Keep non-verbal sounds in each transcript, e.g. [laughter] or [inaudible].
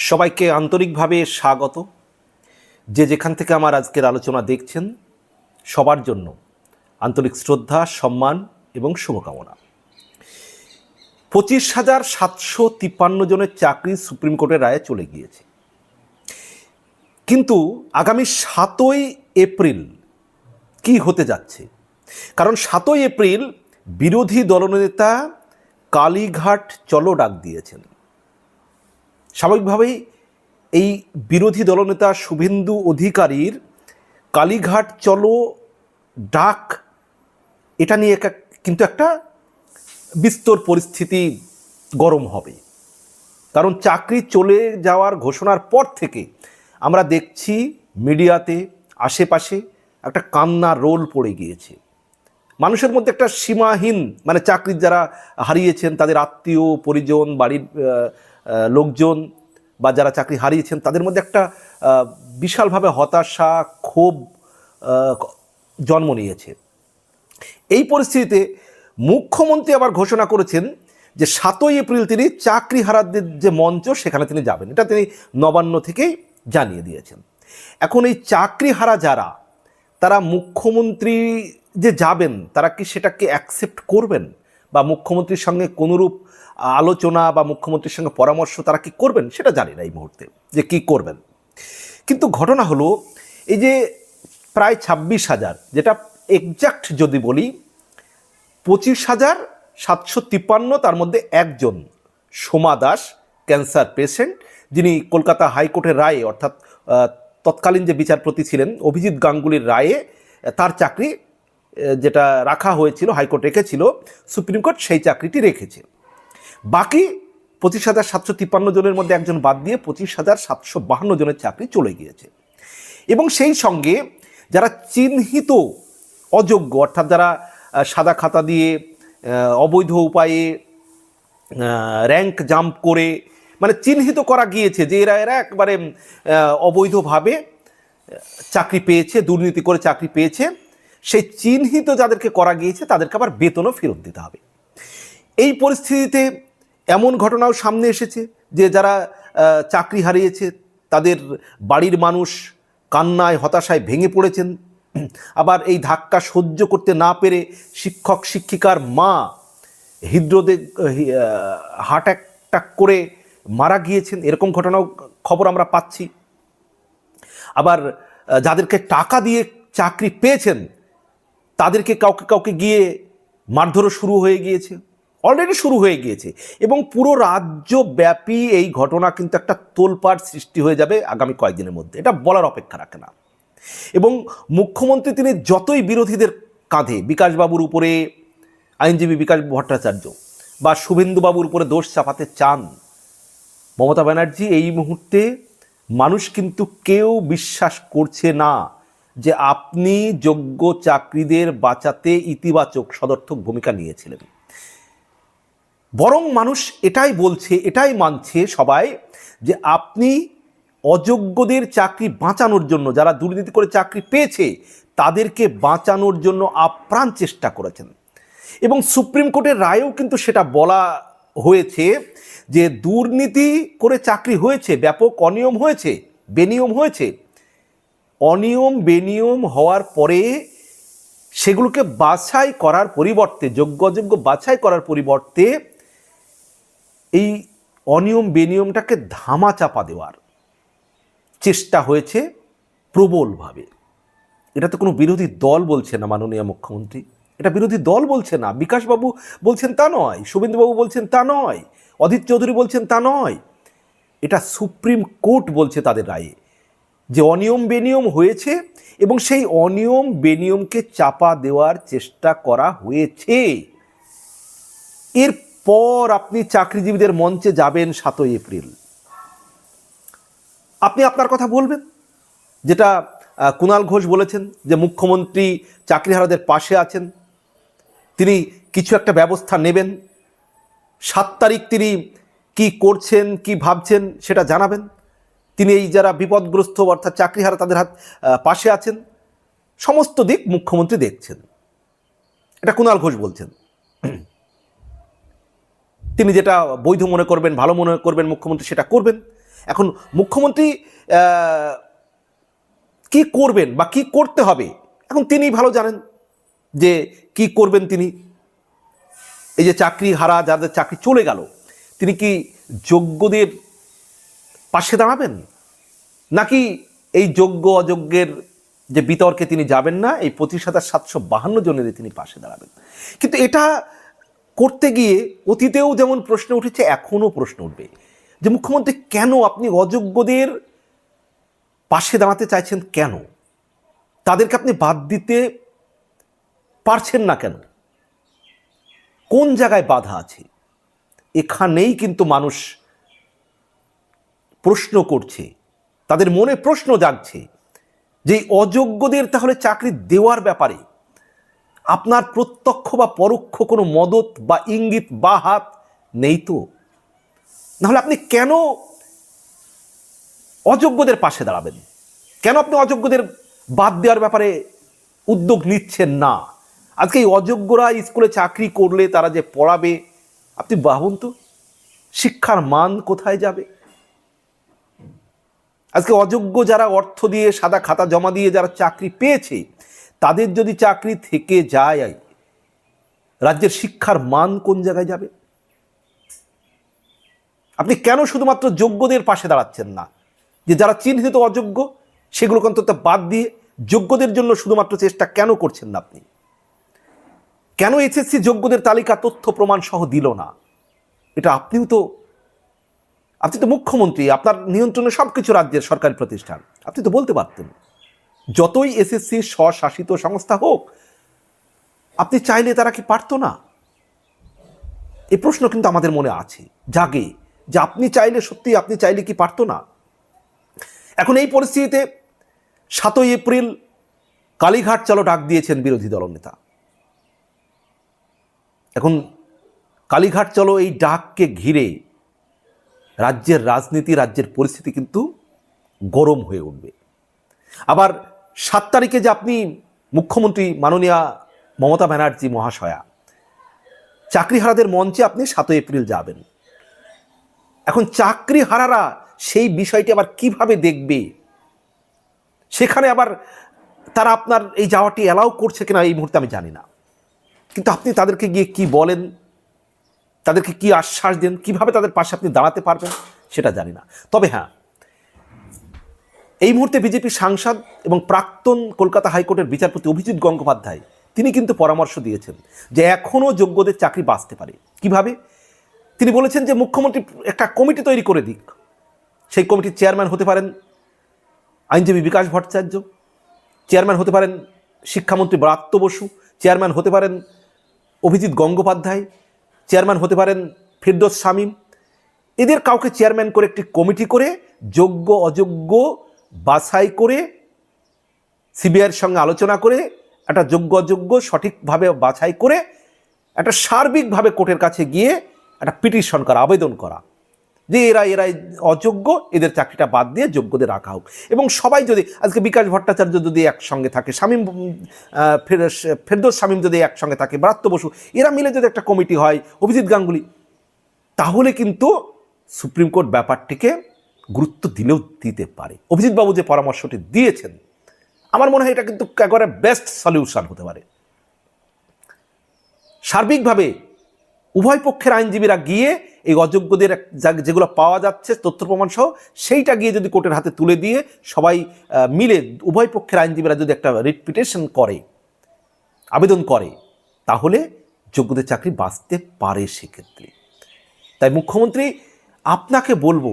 সবাইকে আন্তরিকভাবে স্বাগত। যে যেখান থেকে আমার আজকের আলোচনা দেখছেন, সবার জন্য আন্তরিক শ্রদ্ধা, সম্মান এবং শুভকামনা। পঁচিশ হাজার সাতশো তিপ্পান্ন জনের চাকরি সুপ্রিম কোর্টের রায়ে চলে গিয়েছে। কিন্তু আগামী সাতই এপ্রিল কি হতে যাচ্ছে? কারণ সাতই এপ্রিল বিরোধী দলনেতা কালীঘাট চলো ডাক দিয়েছেন। স্বাভাবিকভাবেই এই বিরোধী দলনেতা শুভেন্দু অধিকারীর কালীঘাট চলো, ডাক, এটা নিয়ে কিন্তু একটা বিস্তর পরিস্থিতি গরম হবে। কারণ চাকরি চলে যাওয়ার ঘোষণার পর থেকে আমরা দেখছি মিডিয়াতে আশেপাশে একটা কান্না রোল পড়ে গিয়েছে। মানুষের মধ্যে একটা সীমাহীন মানে চাকরির যারা হারিয়েছেন, তাদের আত্মীয়, পরিজন, বাড়ির লোকজন বা যারা চাকরি হারিয়েছেন, তাদের মধ্যে একটা বিশালভাবে হতাশা, ক্ষোভ জন্ম নিয়েছে। এই পরিস্থিতিতে মুখ্যমন্ত্রী আবার ঘোষণা করেছেন যে সাতই এপ্রিল তিনি চাকরি হারাদের যে মঞ্চ, সেখানে তিনি যাবেন। এটা তিনি নবান্ন থেকেই জানিয়ে দিয়েছেন। এখন এই চাকরি হারা যারা, তারা মুখ্যমন্ত্রী যে যাবেন, তারা কি সেটাকে অ্যাকসেপ্ট করবেন? বা মুখ্যমন্ত্রীর সঙ্গে কোনোরূপ আলোচনা বা মুখ্যমন্ত্রীর সঙ্গে পরামর্শ তারা কি করবেন? সেটা জানি না এই মুহূর্তে, যে কি করবেন। কিন্তু ঘটনা হলো, এই যে প্রায় ছাব্বিশ হাজার, যেটা এক্সাক্ট যদি বলি, পঁচিশ হাজার সাতশো তিপ্পান্ন, তার মধ্যে একজন সোমা দাস, ক্যান্সার পেশেন্ট, যিনি কলকাতা হাইকোর্টের রায়ে, অর্থাৎ তৎকালীন যে বিচারপতি ছিলেন, অভিজিৎ গাঙ্গুলির রায়ে, তার চাকরি যেটা রাখা হয়েছিল, হাইকোর্ট রেখেছিল, সুপ্রিম কোর্ট সেই চাকরিটি রেখেছে। বাকি পঁচিশ হাজার সাতশো তিপ্পান্ন জনের মধ্যে একজন বাদ দিয়ে পঁচিশ হাজার সাতশো বাহান্ন জনের চাকরি চলে গিয়েছে। এবং সেই সঙ্গে যারা চিহ্নিত অযোগ্য, অর্থাৎ যারা সাদা খাতা দিয়ে অবৈধ উপায়ে র্যাঙ্ক জাম্প করে মানে চিহ্নিত করা গিয়েছে যে এরা এরা একবারে অবৈধভাবে চাকরি পেয়েছে, দুর্নীতি করে চাকরি পেয়েছে। সেই চিহ্নিত যাদেরকে করা গিয়েছে, তাদেরকে আবার বেতনও ফেরত দিতে হবে। এই পরিস্থিতিতে এমন ঘটনাও সামনে এসেছে যে যারা চাকরি হারিয়েছে, তাদের বাড়ির মানুষ কান্নায়, হতাশায় ভেঙে পড়েছেন। আবার এই ধাক্কা সহ্য করতে না পেরে শিক্ষক, শিক্ষিকার মা হৃদরোদে হার্ট অ্যাটাক করে মারা গিয়েছেন। এরকম ঘটনাও খবর আমরা পাচ্ছি। আবার যাদেরকে টাকা দিয়ে চাকরি পেয়েছেন তাদেরকে কাউকে কাউকে গিয়ে মারধরও শুরু হয়ে গিয়েছে অলরেডি শুরু হয়ে গিয়েছে। এবং পুরো রাজ্যব্যাপী এই ঘটনা কিন্তু একটা তোলপাড় সৃষ্টি হয়ে যাবে আগামী কয়েকদিনের মধ্যে। এটা বলার অপেক্ষা রাখে না। এবং মুখ্যমন্ত্রী তিনি যতই বিরোধীদের কাঁধে, বিকাশবাবুর উপরে, আইনজীবী বিকাশ ভট্টাচার্য বা শুভেন্দুবাবুর উপরে দোষ চাপাতে চান মমতা ব্যানার্জি, এই মুহূর্তে মানুষ কিন্তু কেউ বিশ্বাস করছে না। যে আপনি যোগ্য চাকরিদের বাঁচাতে ইতিবাচক সদর্থক ভূমিকা নিয়েছিলেন। বরং মানুষ এটাই বলছে, এটাই মানছে সবাই যে আপনি অযোগ্যদের চাকরি বাঁচানোর জন্য, যারা দুর্নীতি করে চাকরি পেয়েছে, তাদেরকে বাঁচানোর জন্য আপ্রাণ চেষ্টা করেছেন। এবং সুপ্রিম কোর্টের রায়েও কিন্তু সেটা বলা হয়েছে যে দুর্নীতি করে চাকরি হয়েছে, ব্যাপক অনিয়ম হয়েছে, বেনিয়ম হয়েছে অনিয়ম বেনিয়ম হওয়ার পরে সেগুলোকে বাছাই করার পরিবর্তে যোগ্য অযোগ্য বাছাই করার পরিবর্তে এই অনিয়ম বেনিয়মটাকে ধামা চাপা দেওয়ার চেষ্টা হয়েছে প্রবলভাবে। এটা তো কোনো বিরোধী দল বলছে না, মাননীয় মুখ্যমন্ত্রী। এটা বিরোধী দল বলছে না, বিকাশবাবু বলছেন তা নয়, শুভেন্দুবাবু বলছেন তা নয়, অধীর চৌধুরী বলছেন তা নয়। এটা সুপ্রিম কোর্ট বলছে তাদের রায়ে। যে অনিয়ম বেনিয়ম হয়েছে এবং সেই অনিয়ম বেনিয়মকে চাপা দেওয়ার চেষ্টা করা হয়েছে। এরপর আপনি চাকরিজীবীদের মঞ্চে যাবেন সাতই এপ্রিল। আপনি আপনার কথা বলবেন। যেটা কুণাল ঘোষ বলেছেন যে মুখ্যমন্ত্রী চাকরিহারাদের পাশে আছেন। তিনি কিছু একটা ব্যবস্থা নেবেন। সাত তারিখ তিনি কি করছেন, কি ভাবছেন সেটা জানাবেন। তিনি এই যারা বিপদগ্রস্ত অর্থাৎ চাকরিহারা তাদের হাত পাশে আছেন, সমস্ত দিক মুখ্যমন্ত্রী দেখছেন। এটা কুণাল ঘোষ বলছেন। [clears throat] তিনি যেটা বৈধ মনে করবেন, ভালো মনে করবেন মুখ্যমন্ত্রী, সেটা করবেন। এখন মুখ্যমন্ত্রী কি করবেন বা কি করতে হবে? এখন তিনি ভালো জানেন যে কি করবেন তিনি। এই যে চাকরি হারা যাদের চাকরি চলে গেল, তিনি কি যোগ্যদের পাশে দাঁড়াবেন? নাকি এই যোগ্য, অযোগ্যের যে বিতর্কে তিনি যাবেন না, এই পঁচিশ হাজার সাতশো বাহান্ন জনের তিনি পাশে দাঁড়াবেন? কিন্তু এটা করতে গিয়ে অতীতেও যেমন প্রশ্ন উঠেছে, এখনও প্রশ্ন উঠবে। যে মুখ্যমন্ত্রী কেন আপনি অযোগ্যদের পাশে দাঁড়াতে চাইছেন কেন? তাদেরকে আপনি বাদ দিতে পারছেন না কেন? কোন জায়গায় বাধা আছে? এখানেই কিন্তু মানুষ প্রশ্ন করছে, তাদের মনে প্রশ্ন জাগছে যে অযোগ্যদের তাহলে চাকরি দেওয়ার ব্যাপারে আপনার প্রত্যক্ষ বা পরোক্ষ কোনো মদত বা ইঙ্গিত বা হাত নেই তো? নাহলে আপনি কেন অযোগ্যদের পাশে দাঁড়াবেন? কেন আপনি অযোগ্যদের বাদ দেওয়ার ব্যাপারে উদ্যোগ নিচ্ছেন না? আজকে এই অযোগ্যরা স্কুলে চাকরি করলে তারা যে পড়াবে, আপনি ভাবুন তো, শিক্ষার মান কোথায় যাবে? আজকে অযোগ্য যারা অর্থ দিয়ে সাদা খাতা জমা দিয়ে যারা চাকরি পেয়েছে, তাদের যদি চাকরি থেকে যায়, রাজ্যের শিক্ষার মান কোন জায়গায় যাবে? আপনি কেন শুধুমাত্র যোগ্যদের পাশে দাঁড়াচ্ছেন না? যে যারা চিহ্নিত অযোগ্য, সেগুলোকে অন্তত বাদ দিয়ে যোগ্যদের জন্য শুধুমাত্র চেষ্টা কেন করছেন না আপনি? কেন এসএসসি যোগ্যদের তালিকা তথ্য প্রমাণ সহ দিল না? এটা আপনিও তো আপনি তো মুখ্যমন্ত্রী, আপনার নিয়ন্ত্রণে সব কিছু রাজ্যের সরকারি প্রতিষ্ঠান। আপনি তো বলতে পারতেন, যতই এসএসসি স্বশাসিত সংস্থা হোক, আপনি চাইলে তারা কি পারতো না? এই প্রশ্ন কিন্তু আমাদের মনে আছে, জাগে, যে আপনি চাইলে সত্যি আপনি চাইলে কি পারতো না? এখন এই পরিস্থিতিতে সাতই এপ্রিল কালীঘাট চলো ডাক দিয়েছেন বিরোধী দলনেতা এখন কালীঘাট চলো এই ডাককে ঘিরে রাজ্যের রাজনীতি, রাজ্যের পরিস্থিতি কিন্তু গরম হয়ে উঠবে। আবার সাত তারিখে যে আপনি মুখ্যমন্ত্রী মাননীয়া মমতা ব্যানার্জি মহাশয়া, চাকরিহারাদের মঞ্চে আপনি সাতই এপ্রিল যাবেন। এখন চাকরি হারারা সেই বিষয়টি আবার কীভাবে দেখবে? সেখানে আবার তারা আপনার এই যাওয়াটি অ্যালাউ করছে কিনা এই মুহূর্তে আমি জানি না। কিন্তু আপনি তাদেরকে গিয়ে কি বলেন? তাদেরকে কি আশ্বাস দেন? কীভাবে তাদের পাশে আপনি দাঁড়াতে পারবেন? সেটা জানি না। তবে হ্যাঁ এই মুহূর্তে বিজেপি সাংসদ এবং প্রাক্তন কলকাতা হাইকোর্টের বিচারপতি অভিজিৎ গঙ্গোপাধ্যায়, তিনি কিন্তু পরামর্শ দিয়েছেন যে এখনও যোগ্যদের চাকরি বাঁচতে পারে। কীভাবে? তিনি বলেছেন যে মুখ্যমন্ত্রী একটা কমিটি তৈরি করে দিক। সেই কমিটির চেয়ারম্যান হতে পারেন আইনজীবী বিকাশ ভট্টাচার্য, চেয়ারম্যান হতে পারেন শিক্ষামন্ত্রী ব্রাত্য বসু, চেয়ারম্যান হতে পারেন অভিজিৎ গঙ্গোপাধ্যায় চেয়ারম্যান হতে পারেন ফিরদোস শামীম। এদের কাউকে চেয়ারম্যান করে একটি কমিটি করে, যোগ্য, অযোগ্য বাছাই করে, সিবিআইয়ের সঙ্গে আলোচনা করে, একটা যোগ্য, অযোগ্য সঠিকভাবে বাছাই করে, একটা সার্বিকভাবে কোর্টের কাছে গিয়ে একটা পিটিশন করা, আবেদন করা। যে এরা এরা অযোগ্য, এদের চাকরিটা বাদ দিয়ে যোগ্যদের রাখা হোক। এবং সবাই যদি, আজকে বিকাশ ভট্টাচার্য যদি একসঙ্গে থাকে, শামীম ফেরদৌস শামীম যদি একসঙ্গে থাকে, ব্রাত্য বসু, এরা মিলে যদি একটা কমিটি হয়, অভিজিৎ গাঙ্গুলি, তাহলে কিন্তু সুপ্রিম কোর্ট ব্যাপারটিকে গুরুত্ব দিলেও দিতে পারে। অভিজিৎবাবু যে পরামর্শটি দিয়েছেন, আমার মনে হয় এটা কিন্তু একবারে বেস্ট সলিউশন হতে পারে। সার্বিকভাবে উভয় পক্ষের আইনজীবীরা গিয়ে এই অযোগ্যদের যেগুলো পাওয়া যাচ্ছে, তথ্য প্রমাণ সহ, সেইটা গিয়ে যদি কোর্টের হাতে তুলে দিয়ে সবাই মিলে উভয় পক্ষের আইনজীবীরা যদি একটা রিপিটেশন করে, আবেদন করে, তাহলে যোগ্যদের চাকরি বাঁচতে পারে সেক্ষেত্রে। তাই মুখ্যমন্ত্রী, আপনাকে বলব,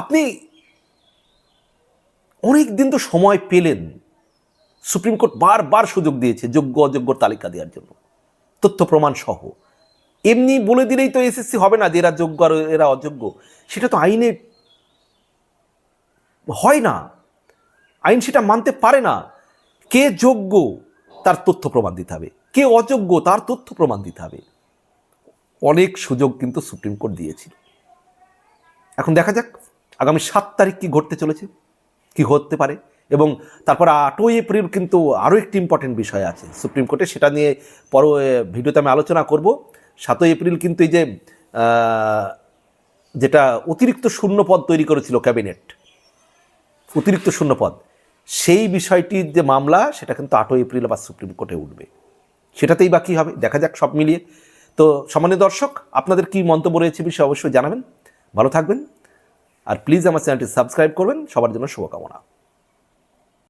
আপনি অনেক দিন তো সময় পেলেন, সুপ্রিম কোর্ট বারবার সুযোগ দিয়েছে যোগ্য অযোগ্যর তালিকা দেওয়ার জন্য, তথ্য প্রমাণ সহ। এমনি বলে দিলেই তো এসএসসি হবে না যে এরা যোগ্য আর এরা অযোগ্য। সেটা তো আইনে হয় না। আইন সেটা মানতে পারে না। কে যোগ্য, তার তথ্য প্রমাণ দিতে হবে। কে অযোগ্য, তার তথ্য প্রমাণ দিতে হবে। অনেক সুযোগ কিন্তু সুপ্রিম কোর্ট দিয়েছিল। এখন দেখা যাক আগামী সাত তারিখ কি ঘটতে চলেছে, কি হতে পারে। এবং তারপর আটই এপ্রিল কিন্তু আরও একটি ইম্পর্টেন্ট বিষয় আছে সুপ্রিম কোর্টে। সেটা নিয়ে পর ভিডিওতে আমি আলোচনা করব। সাতই এপ্রিল কিন্তু এই যে যেটা অতিরিক্ত শূন্যপদ তৈরি করেছিল ক্যাবিনেট, অতিরিক্ত শূন্যপদ, সেই বিষয়টির যে মামলা, সেটা কিন্তু আটই এপ্রিল আবার সুপ্রিম কোর্টে উঠবে। সেটাতেই বাকি হবে? দেখা যাক সব মিলিয়ে। তো সামান্য দর্শক, আপনাদের কি মন্তব্য রয়েছে বিষয়ে অবশ্যই জানাবেন। ভালো থাকবেন। আর প্লিজ আমার চ্যানেলটি সাবস্ক্রাইব করবেন। সবার জন্য শুভকামনা।